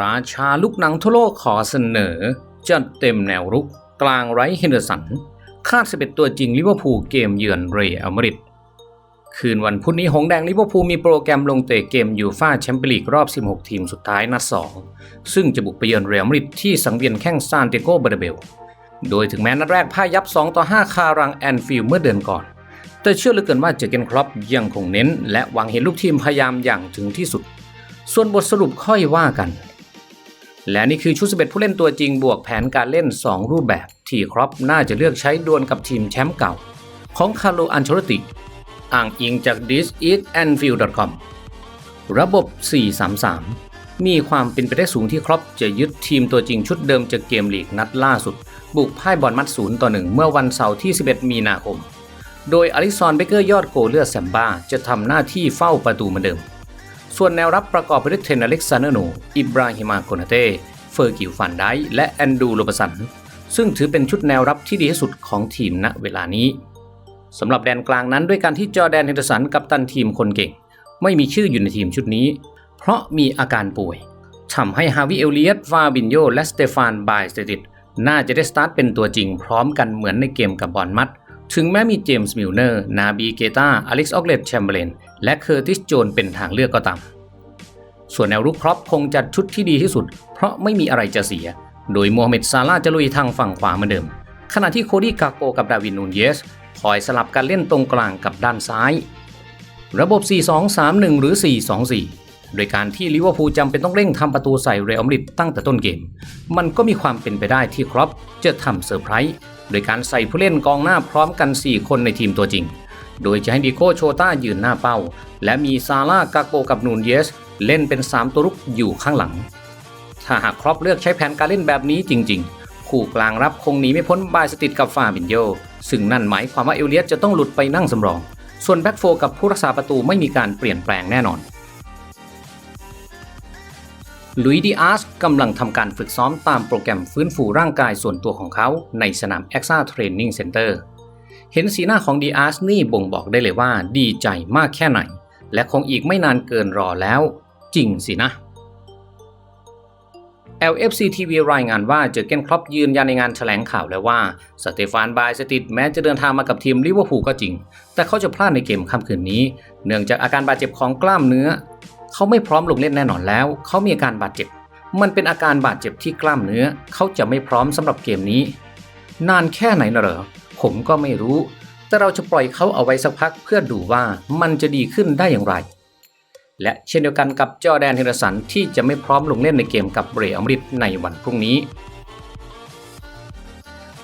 ราชาลูกหนังทั่วโลกขอเสนอ จัดเต็มแนวรุกกลางไรเฮนเดอร์สัน คาดสเปตัวจริงลิเวอร์พูลเกมเยือนเรอัลมาดริดคืนวันพุธนี้หงแดงลิเวอร์พูลมีโปรแกรมลงเตะเกมยูฟ่าแชมเปี้ยนลีกรอบ 16 ทีมสุดท้ายนัด 2 ซึ่งจะบุกไปเยือนเรอัลมาดริดที่สังเวียนแข้งซานเตโกบอร์เบล โดยถึงแม้นัดแรกพ่ายยับ 2 ต่อ 5 คารังแอนฟิลเมื่อเดือนก่อน แต่เชื่อเหลือเกินว่าเจอเกนครอปยังคงเน้น และหวังเห็นลูกทีมพยายามอย่างถึงที่สุด ส่วนบทสรุปค่อยว่ากัน และนี่คือชุด 11 ผู้เล่นตัวจริงบวกแผนการเล่น 2 รูปแบบ ที่ครอปน่าจะเลือกใช้ดวลกับทีมแชมป์เก่า ของคาร์โลอันเชลติ อ้างอิงจาก thiseatanfield.com ระบบ 433 มีความเป็นไปได้สูงที่ครอปจะยึดทีมตัวจริงชุดเดิมจากเกมลีกนัดล่าสุด บุกพ่ายบอลมัดศูนย์ต่อหนึ่งเมื่อวันเสาร์ที่ 11 มีนาคม โดยอลิซอนเบเกอร์ยอดโกเลือดแซมบ้าจะทำหน้าที่เฝ้าประตูเหมือนเดิม ส่วนแนวรับประกอบไปด้วยเทนอเล็กซานเดอร์โน อิบราฮิมาโกนาเต้ เฟอร์กิวฟันไดและแอนดูโรบสัน ซึ่งถือเป็นชุดแนวรับที่ดีที่สุดของทีมณเวลานี้สำหรับแดนกลางนั้นด้วยการที่จอแดนเฮนเดอร์สันกับตันทีมคนเก่ง ไม่มีชื่ออยู่ในทีมชุดนี้ เพราะมีอาการป่วยทำให้ฮาวิเอลเลียตฟาบินโยและสเตฟานบายสเตติดน่าจะได้สตาร์ทเป็นตัวจริงพร้อมกันเหมือนในเกมกับบอลมัด ถึงแม้มีเจมส์มิลเนอร์ นาบีเกตาอเล็กซ์ออกเลตแชมเบรนและเคอร์ติสโจนเป็นทางเลือกก็ตาม ส่วนแนวรุกครอปคงจัดชุดที่ดีที่สุด เพราะไม่มีอะไรจะเสีย โดยโมฮัมเหม็ดซาลาจะลุยทางฝั่งขวาเหมือนเดิม ขณะที่โคดี้กาโกกับดาวินนูนเยสคอยสลับการเล่นตรงกลางกับด้านซ้าย ระบบ 4-2-3-1 หรือ 4-2-4 โดยการที่ลิเวอร์พูลจำเป็นต้องเร่งทำประตูใส่เรอัลมาดริดตั้งแต่ต้นเกม มันก็มีความเป็นไปได้ที่ครอปจะทำเซอร์ไพรส์โดยการใส่ผู้เล่นกองหน้าพร้อมกัน 4 คนในทีมตัวจริง โดยจะให้ดิโก้โชต้ายืนหน้าเป้า และมีซาร่ากาโกกับนูนเยส เล่นเป็น 3 ตัวรุกอยู่ข้างหลัง ถ้าหากครอปเลือกใช้แผนการเล่นแบบนี้จริง ๆ คู่กลางรับคงหนีไม่พ้นบายสติดกับฟาบินโยซึ่งนั่นหมายความว่าเอลเลียสจะต้องหลุดไปนั่งสำรอง ส่วนแบ็กโฟกับผู้รักษาประตูไม่มีการเปลี่ยนแปลงแน่นอน ลุยดีอาร์สกำลังทำการฝึกซ้อมตามโปรแกรมฟื้นฟูร่างกายส่วนตัวของเขาในสนาม e x a Training Center เห็นสีหน้าของดีอาร์สนี่บ่งบอกได้เลยว่าดีใจมากแค่ไหน และคงอีกไม่นานเกินรอแล้ว จริงสินะ LFC TV รายงานว่าเจอเกนครอปยืนยันในงานแถลงข่าวแล้วว่า สเตฟานบายสติดแม้จะเดินทางมากับทีมลิเวอร์พูลก็จริง แต่เขาจะพลาดในเกมค่ำคืนนี้ เนื่องจากอาการบาดเจ็บของกล้ามเนื้อ เขาไม่พร้อมลงเล่นแน่นอนแล้ว เขามีอาการบาดเจ็บ มันเป็นอาการบาดเจ็บที่กล้ามเนื้อ เขาจะไม่พร้อมสำหรับเกมนี้ นานแค่ไหนนะเหรอ ผมก็ไม่รู้ แต่เราจะปล่อยเขาเอาไว้สักพักเพื่อดูว่ามันจะดีขึ้นได้อย่างไร และเช่นเดียวกันกับจอแดนเฮนเดอร์สันที่จะไม่พร้อมลงเล่นในเกมกับเบรอมริดในวันพรุ่งนี้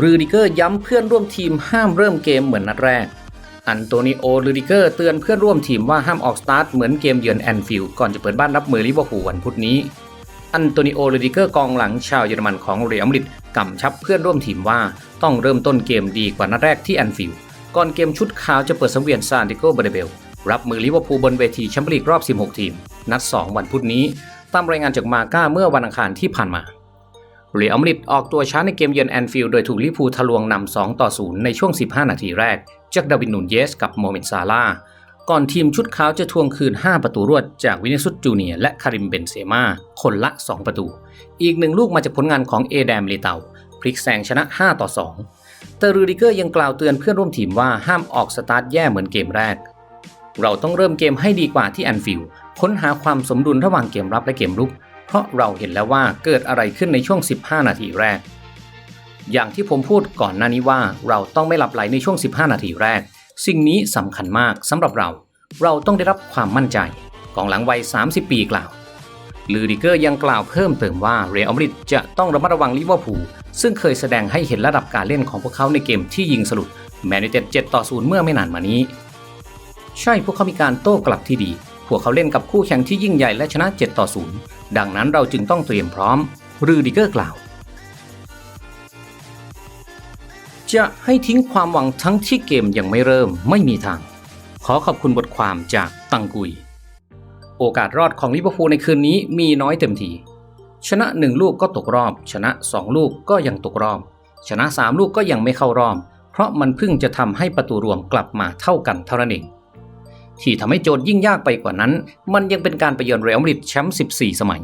รูดิเกอร์ย้ำเพื่อนร่วมทีมห้ามเริ่มเกมเหมือนนัดแรก อันโตนิโอรูดิเกอร์เตือนเพื่อนร่วมทีมว่าห้ามออกสตาร์ทเหมือนเกมเยือนแอนฟิลด์ก่อนจะเปิดบ้านรับมือลิเวอร์พูลวันพุธนี้ อันโตนิโอรูดิเกอร์กองหลังชาวเยอรมันของเรอัลมาดริดกำชับเพื่อนร่วมทีมว่าต้องเริ่มต้นเกมดีกว่านัดแรกที่แอนฟิลด์ก่อนเกมชุดขาวจะเปิดสังเวียนซานติโกเบเบลรับมือลิเวอร์พูลบนเวทีแชมเปี้ยนลีกรอบ 16 ทีม นัด 2 วันพุธนี้ ตามรายงานจากมาก้าเมื่อวันอังคารที่ผ่านมาเรอัลมาดริดออกตัวช้าในเกมเยือนแอนฟิลด์โดยถูกลิเวอร์พูลทะลวงนำ2ต่อ0ในช่วง 15 นาทีแรก จากดาวินนูนเยสกับโมเมนซาลาก่อนทีมชุดขาวจะทวงคืน 5 ประตูรวดจากวินิสุสจูเนียและคาริมเบนเซมาคนละ 2 ประตู อีกหนึ่งลูกมาจากผลงานของเอแดมเลเตาพลิกแซงชนะ 5 ต่อ2แต่รูดิเกอร์ยังกล่าวเตือนเพื่อนร่วมทีมว่าห้ามออกสตาร์ทแย่เหมือนเกมแรก เราต้องเริ่มเกมให้ดีกว่าที่แอนฟิลด์ค้นหาความสมดุลระหว่างเกมรับและเกมรุก เพราะเราเห็นแล้วว่าเกิดอะไรขึ้นในช่วง 15 นาทีแรก อย่างที่ผมพูดก่อนหน้านี้ว่าเราต้องไม่หลับไหลในช่วง 15 นาทีแรก สิ่งนี้สำคัญมากสำหรับเรา เราต้องได้รับความมั่นใจกองหลังวัย 30 ปีกล่าว ลูดิเกอร์ยังกล่าวเพิ่มเติมว่าเรอัลมาดริดจะต้องระมัดระวังลิเวอร์พูลซึ่งเคยแสดงให้เห็นระดับการเล่นของพวกเขาในเกมที่ยิงสลุดแมนยูเต็ด7ต่อ0เมื่อไม่นานมานี้ ใช่พวกเขามีการโต้กลับที่ดี พวกเขาเล่นกับคู่แข่งที่ยิ่งใหญ่และชนะ 7 ต่อ 0 ดังนั้นเราจึงต้องเตรียมพร้อม รูดิเกอร์กล่าว จะให้ทิ้งความหวังทั้งที่เกมยังไม่เริ่มไม่มีทาง ขอขอบคุณบทความจากตังกุย โอกาสรอดของลิเวอร์พูลในคืนนี้มีน้อยเต็มทีชนะ 1 ลูกก็ตกรอบ ชนะ 2 ลูกก็ยังตกรอบ ชนะ 3 ลูกก็ยังไม่เข้ารอบ เพราะมันเพิ่งจะทำให้ประตูรวมกลับมาเท่ากันเท่านั้นเองที่ทำให้โจทย์ยิ่งยากไปกว่านั้น มันยังเป็นการไปเยือนเรอัลมาดริดแชมป์ 14 สมัย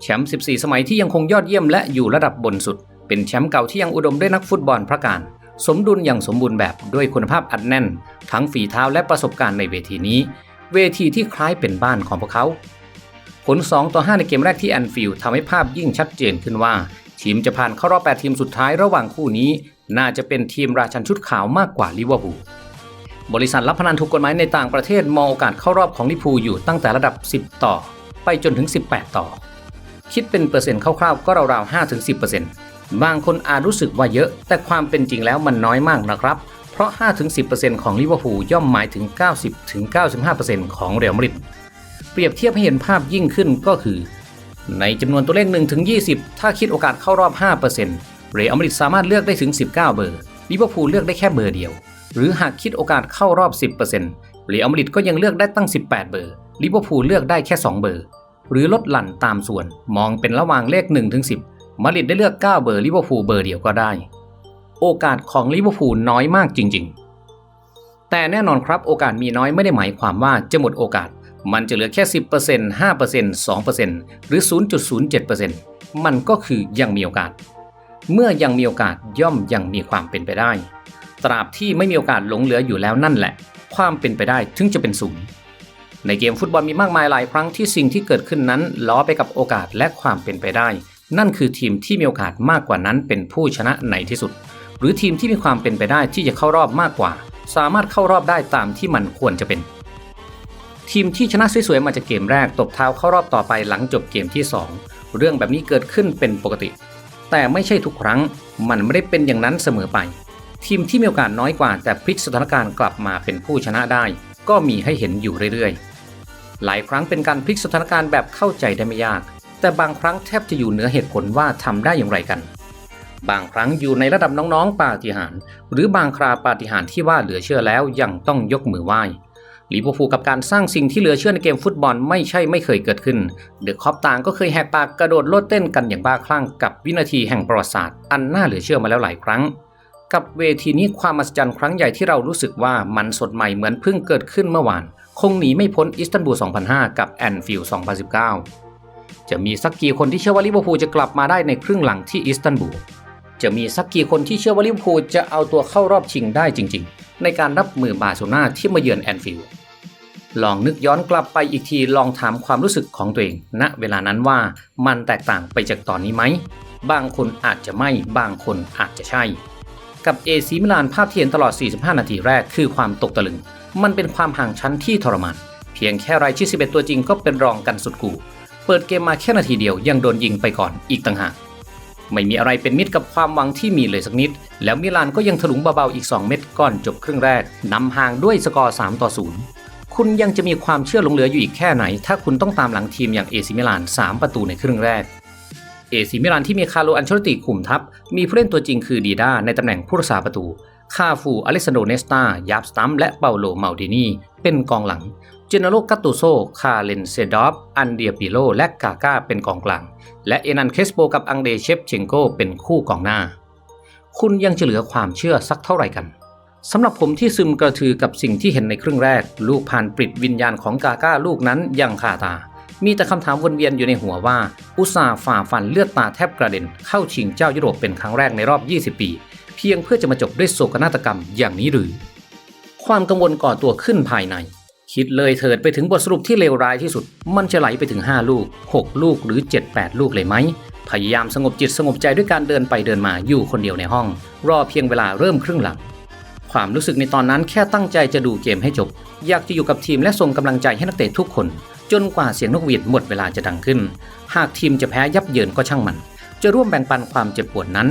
แชมป์ 14 สมัยที่ยังคงยอดเยี่ยมและอยู่ระดับบนสุด เป็นแชมป์เก่าที่ยังอุดมด้วยนักฟุตบอลพระการ สมดุลอย่างสมบูรณ์แบบด้วยคุณภาพอัดแน่น ทั้งฝีเท้าและประสบการณ์ในเวทีนี้ เวทีที่คล้ายเป็นบ้านของพวกเขา ผล 2 ต่อ 5 ในเกมแรกที่แอนฟิลด์ทำให้ภาพยิ่งชัดเจนขึ้นว่า ทีมจะผ่านเข้ารอบ 8 ทีมสุดท้ายระหว่างคู่นี้ น่าจะเป็นทีมราชันชุดขาวมากกว่าลิเวอร์พูลบริษัทรับพนันถูกกฎหมายในต่างประเทศมองโอกาสเข้ารอบของลิพูอยู่ตั้งแต่ระดับ 10 ต่อ ไปจนถึง 18 ต่อ คิดเป็นเปอร์เซ็นต์คร่าวๆก็ราวๆ5-10% บางคนอาจรู้สึกว่าเยอะ แต่ความเป็นจริงแล้วมันน้อยมากนะครับ เพราะ 5-10%ของลิเวอร์พูลย่อมหมายถึง 90-95%ของเรอัลมาดริดเปรียบเทียบให้เห็นภาพยิ่งขึ้นก็คือ ในจำนวนตัวเลข1ถึง20 ถ้าคิดโอกาสเข้ารอบ 5%เรอัลมาดริดสามารถเลือกได้ถึง 19 เบอร์ลิเวอร์พูลเลือกได้แค่เบอร์เดียว หรือหากคิดโอกาสเข้ารอบ 10%เรอัลมาดริดก็ยังเลือกได้ตั้ง 18 เบอร์ลิเวอร์พูลเลือกได้แค่ 2 เบอร์ หรือลดหลั่นตามส่วนมองเป็นระหว่างเลข1ถึง10 มาดริดได้เลือก 9 เบอร์ลิเวอร์พูลเบอร์เดียวก็ได้ โอกาสของลิเวอร์พูลน้อยมากจริง ๆ แต่แน่นอนครับโอกาสมีน้อยไม่ได้หมายความว่าจะหมดโอกาส มันจะเหลือแค่ 10% 5% 2%หรือ 0.07%มันก็คือยังมีโอกาส เมื่อยังมีโอกาสย่อมยังมีความเป็นไปได้ ตราบที่ไม่มีโอกาสหลงเหลืออยู่แล้วนั่นแหละ ความเป็นไปได้ถึงจะเป็นศูนย์ในเกมฟุตบอลมีมากมายหลายครั้งที่สิ่งที่เกิดขึ้นนั้นล้อไปกับโอกาสและความเป็นไปได้ นั่นคือทีมที่มีโอกาสมากกว่านั้นเป็นผู้ชนะในที่สุด หรือทีมที่มีความเป็นไปได้ที่จะเข้ารอบมากกว่า สามารถเข้ารอบได้ตามที่มันควรจะเป็น ทีมที่ชนะสวยๆมาจากเกมแรกตบเท้าเข้ารอบต่อไปหลังจบเกมที่ 2 เรื่องแบบนี้เกิดขึ้นเป็นปกติ แต่ไม่ใช่ทุกครั้งมันไม่ได้เป็นอย่างนั้นเสมอไป ทีมที่มีโอกาสน้อยกว่า แต่พลิกสถานการณ์กลับมาเป็นผู้ชนะได้ ก็มีให้เห็นอยู่เรื่อยๆ หลายครั้งเป็นการพลิกสถานการณ์แบบเข้าใจได้ไม่ยาก แต่บางครั้งแทบจะอยู่เหนือเหตุผลว่าทำได้อย่างไรกัน บางครั้งอยู่ในระดับน้องๆ ปาฏิหาริย์หรือบางคราปาฏิหาริย์ที่ว่าเหลือเชื่อแล้วยังต้องยกมือไหว้ลิเวอร์พูลกับการสร้างสิ่งที่เหลือเชื่อในเกมฟุตบอลไม่ใช่ไม่เคยเกิดขึ้น เดอะคอปต่างก็เคยแหกปากกระโดดโลดเต้นกันอย่างบ้าคลั่งกับวินาทีแห่งประวัติศาสตร์อันน่าเหลือเชื่อมาแล้วหลายครั้ง กับเวทีนี้ความมหัศจรรย์ครั้งใหญ่ที่เรารู้สึกว่ามันสดใหม่เหมือนเพิ่งเกิดขึ้นเมื่อวาน คงหนีไม่พ้นอิสตันบูล 2005 กับแอนฟิลด์ 2019 จะมีสักกี่คนที่เชื่อว่าลิเวอร์พูลจะกลับมาได้ในครึ่งหลังที่อิสตันบูล จะมีสักกี่คนที่เชื่อว่าลิเวอร์พูลจะเอาตัวเข้ารอบชิงได้จริง ๆ ในการรับมือบาร์เซโลนาที่มาเยือนแอนฟิลด์ลองนึกย้อนกลับไปอีกทีลองถามความรู้สึกของตัวเอง ณเวลานั้นว่ามันแตกต่างไปจากตอนนี้ไหม บางคนอาจจะไม่ บางคนอาจจะใช่ กับเอซีมิลานภาพที่เห็นตลอด 45 นาทีแรกคือความตกตะลึง มันเป็นความห่างชั้นที่ทรมาน เพียงแค่รายชื่อ 11 ตัวจริงก็เป็นรองกันสุดกู เปิดเกมมาแค่นาทีเดียวยังโดนยิงไปก่อนอีกต่างหาก ไม่มีอะไรเป็นมิตรกับความหวังที่มีเลยสักนิด แล้วมิลานก็ยังถลุงเบาๆอีก 2 เม็ดก่อนจบครึ่งแรกนำห่างด้วยสกอร์3ต่อ0คุณยังจะมีความเชื่อหลงเหลืออยู่อีกแค่ไหน ถ้าคุณต้องตามหลังทีมอย่างเอซิมิลาน 3 ประตูในครึ่งแรกเอซิมิลานที่มีคาร์โลอันเชลติคุมทัพ มีผู้เล่นตัวจริงคือดีด้าในตำแหน่งผู้รักษาประตู คาฟูอเล็กซานโดเนสตา ยาบสตัมและเปาโล เมาดินี เป็นกองหลัง เจเนโรกัตตูโซ คาเลนเซดอฟ อันเดียปิโล และกาก้าเป็นกองกลาง และเอนันเคสโปกับอังเดเชฟเชงโกเป็นคู่กองหน้า คุณยังจะเหลือความเชื่อสักเท่าไหร่กันสำหรับผมที่ซึมกระทือกับสิ่งที่เห็นในครึ่งแรก ลูกผ่านปริดวิญญาณของกาก้าลูกนั้นยังคาตา มีแต่คำถามวนเวียนอยู่ในหัวว่า อุตสาฝ่าฟันเลือดตาแทบกระเด็น เข้าชิงเจ้ายุโรปเป็นครั้งแรกในรอบ 20 ปี เพียงเพื่อจะมาจบด้วยโศกนาฏกรรมอย่างนี้หรือ ความกังวลก่อตัวขึ้นภายใน คิดเลยเถิดไปถึงบทสรุปที่เลวร้ายที่สุด มันจะไหลไปถึง 5 ลูก 6 ลูกหรือ 7-8 ลูกเลยไหม พยายามสงบจิตสงบใจด้วยการเดินไปเดินมาอยู่คนเดียวในห้อง รอเพียงเวลาเริ่มครึ่งหลัง ความรู้สึกในตอนนั้นแค่ตั้งใจจะดูเกมให้จบ อยากจะอยู่กับทีมและส่งกำลังใจให้นักเตะทุกคน จนกว่าเสียงนกหวีดหมดเวลาจะดังขึ้น หากทีมจะแพ้ยับเยินก็ช่างมัน จะร่วมแบ่งปันความเจ็บปวดนั้น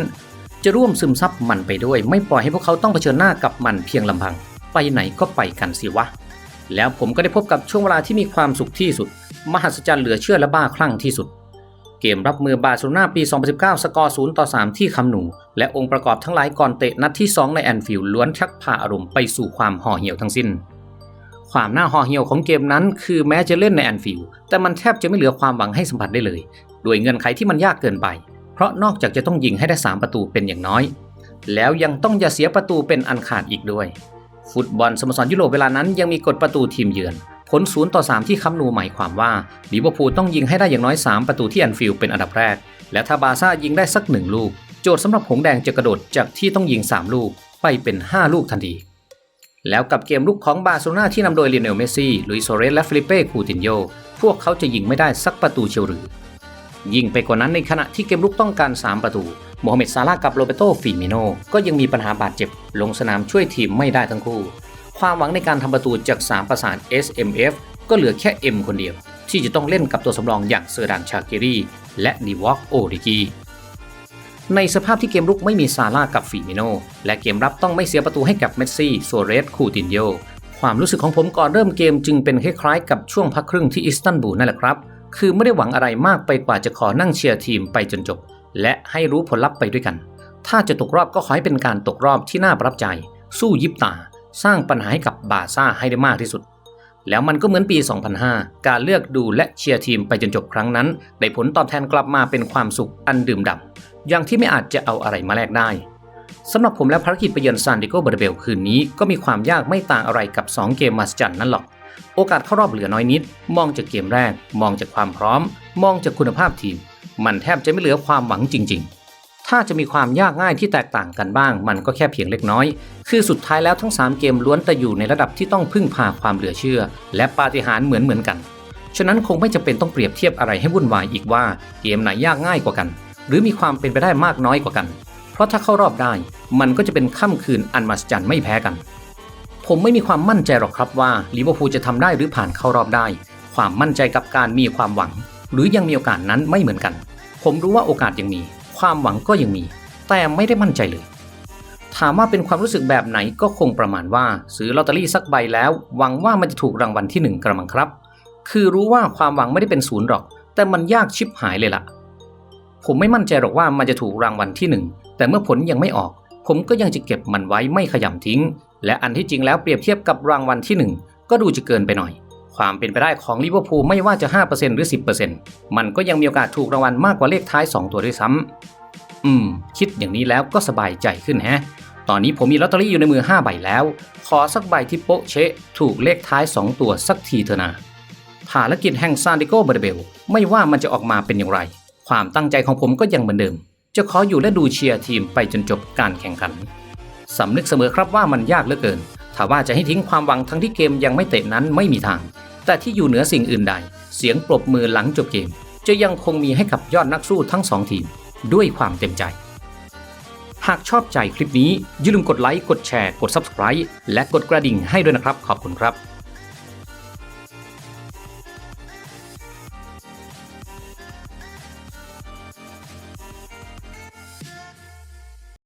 จะร่วมซึมซับมันไปด้วย ไม่ปล่อยให้พวกเขาต้องเผชิญหน้ากับมันเพียงลำพัง ไปไหนก็ไปกันสิวะ แล้วผมก็ได้พบกับช่วงเวลาที่มีความสุขที่สุด มหัศจรรย์เหลือเชื่อและบ้าคลั่งที่สุด เกมรับมือบาร์เซโลนาปี 2019 สกอร์ 0 ต่อ 3 ที่คำหนู และองค์ประกอบทั้งหลายก่อนเตะนัดที่ 2 ในแอนฟิลด์ล้วนชักพาอารมณ์ไปสู่ความห่อเหี่ยวทั้งสิ้น ความน่าห่อเหี่ยวของเกมนั้น คือแม้จะเล่นในแอนฟิลด์แต่มันแทบจะไม่เหลือความหวังให้สัมผัสได้เลย ด้วยเงื่อนไขที่มันยากเกินไป เพราะนอกจากจะต้องยิงให้ได้ 3 ประตูเป็นอย่างน้อย แล้วยังต้องอย่าเสียประตูเป็นอันขาดอีกด้วย ฟุตบอลสโมสรยุโรปเวลานั้นยังมีกฎประตูทีมเยือน ผล0ต่อ3ที่คำนูหมายความว่าลิเวอร์พูลต้องยิงให้ได้อย่างน้อย 3 ประตูที่แอนฟิลด์เป็นอันดับแรก และถ้าบาซ่ายิงได้สักหนึ่งลูก โจทย์สำหรับหงแดงจะกระโดดจากที่ต้องยิง 3 ลูกไปเป็น 5 ลูกทันที แล้วกับเกมลุกของบาร์เซโลนาที่นำโดยลีเนลเมสซี่ลุยโซเรสและฟิลิเป้คูตินโยพวกเขาจะยิงไม่ได้สักประตูเชียวหรือ ยิ่งไปกว่านั้นในขณะที่เกมลุกต้องการ 3 ประตู โมฮัมเหม็ดซาลากับโรเบโตฟิมิโนก็ยังมีปัญหาบาดเจ็บ ลงสนามช่วยทีมไม่ได้ทั้งคู่ ความหวังในการทำประตูจาก 3 ประสาน SMF ก็เหลือแค่ M คนเดียว ที่จะต้องเล่นกับตัวสำรองอย่างเซอร์ดานชาเกรีและนิวอกโอริกีในสภาพที่เกมรุกไม่มีซาร่ากับฟิมิโนและเกมรับต้องไม่เสียประตูให้กับเมสซี่โซเรสคูตินโยความรู้สึกของผมก่อนเริ่มเกมจึงเป็นคล้ายๆกับช่วงพักครึ่งที่อิสตันบูลนั่นแหละครับ คือไม่ได้หวังอะไรมากไปกว่าจะขอนั่งเชียร์ทีมไปจนจบ และให้รู้ผลลัพธ์ไปด้วยกัน ถ้าจะตกรอบก็ขอให้เป็นการตกรอบที่น่าประทับใจ สู้ยิบตา สร้างปัญหาให้กับบาซ่าให้ได้มากที่สุด แล้วมันก็เหมือนปี 2005 การเลือกดูและเชียร์ทีมไปจนจบครั้งนั้น ได้ผลตอบแทนกลับมาเป็นความสุขอันดื่มด่ำอย่างที่ไม่อาจจะเอาอะไรมาแลกได้สำหรับผมและภารกิจไปเยือนซานดิโกเบอร์เบลคืนนี้ก็มีความยากไม่ต่างอะไรกับ 2 เกมมาสจันนั่นหรอก โอกาสเข้ารอบเหลือน้อยนิด มองจากเกมแรก มองจากความพร้อม มองจากคุณภาพทีม มันแทบจะไม่เหลือความหวังจริง ๆ ถ้าจะมีความยากง่ายที่แตกต่างกันบ้าง มันก็แค่เพียงเล็กน้อย คือสุดท้ายแล้วทั้ง 3 เกมล้วนแต่อยู่ในระดับที่ต้องพึ่งพาความเหลือเชื่อ และปาฏิหาริย์เหมือนเหมือนๆกัน ฉะนั้นคงไม่จำเป็นต้องเปรียบเทียบอะไรให้วุ่นวายอีกว่าเกมไหนยากง่ายกว่ากัน หรือมีความเป็นไปได้มากน้อยกว่ากัน เพราะถ้าเข้ารอบได้ มันก็จะเป็นค่ำคืนอันมหัศจรรย์ไม่แพ้กัน ผมไม่มีความมั่นใจหรอกครับว่าลิเวอร์พูลจะทำได้หรือผ่านเข้ารอบได้ ความมั่นใจกับการมีความหวังหรือยังมีโอกาสนั้นไม่เหมือนกัน ผมรู้ว่าโอกาสยังมี ความหวังก็ยังมี แต่ไม่ได้มั่นใจเลย ถามว่าเป็นความรู้สึกแบบไหนก็คงประมาณว่า ซื้อลอตเตอรี่สักใบแล้ว หวังว่ามันจะถูกรางวัลที่หนึ่งกระมังครับ คือรู้ว่าความหวังไม่ได้เป็นศูนย์หรอก แต่มันยากชิบหายเลยล่ะ ผมไม่มั่นใจหรอกว่ามันจะถูกรางวัลที่หนึ่งแต่เมื่อผลยังไม่ออก ผมก็ยังจะเก็บมันไว้ไม่ขยำทิ้ง และอันที่จริงแล้วเปรียบเทียบกับรางวัลที่หนึ่งก็ดูจะเกินไปหน่อย ความเป็นไปได้ของลิเวอร์พูลไม่ว่าจะ 5%หรือ 10%มันก็ยังมีโอกาสถูกรางวัลมากกว่าเลขท้าย 2 ตัวด้วยซ้ำอืม คิดอย่างนี้แล้วก็สบายใจขึ้นฮะ ตอนนี้ผมมีลอตเตอรี่อยู่ในมือ 5 ใบแล้ว ขอสักใบที่โป๊ะเชะ ถูกเลขท้าย 2 ตัวสักทีเถอะนะภารกิจแห่งซานดิโกเบอร์เบลไม่ว่ามันจะออกมาเป็นอย่างไร ความตั้งใจของผมก็ยังเหมือนเดิม จะขออยู่และดูเชียร์ทีมไปจนจบการแข่งขันสำนึกเสมอครับว่ามันยากเหลือเกินถ้าว่าจะให้ทิ้งความหวังทั้งที่เกมยังไม่เตะนั้นไม่มีทาง แต่ที่อยู่เหนือสิ่งอื่นใด เสียงปรบมือหลังจบเกม จะยังคงมีให้กับยอดนักสู้ทั้งสองทีม ด้วยความเต็มใจ หากชอบใจคลิปนี้อย่าลืมกดไลค์กดแชร์กด Subscribe และกดกระดิ่งให้ด้วยนะครับขอบคุณครับ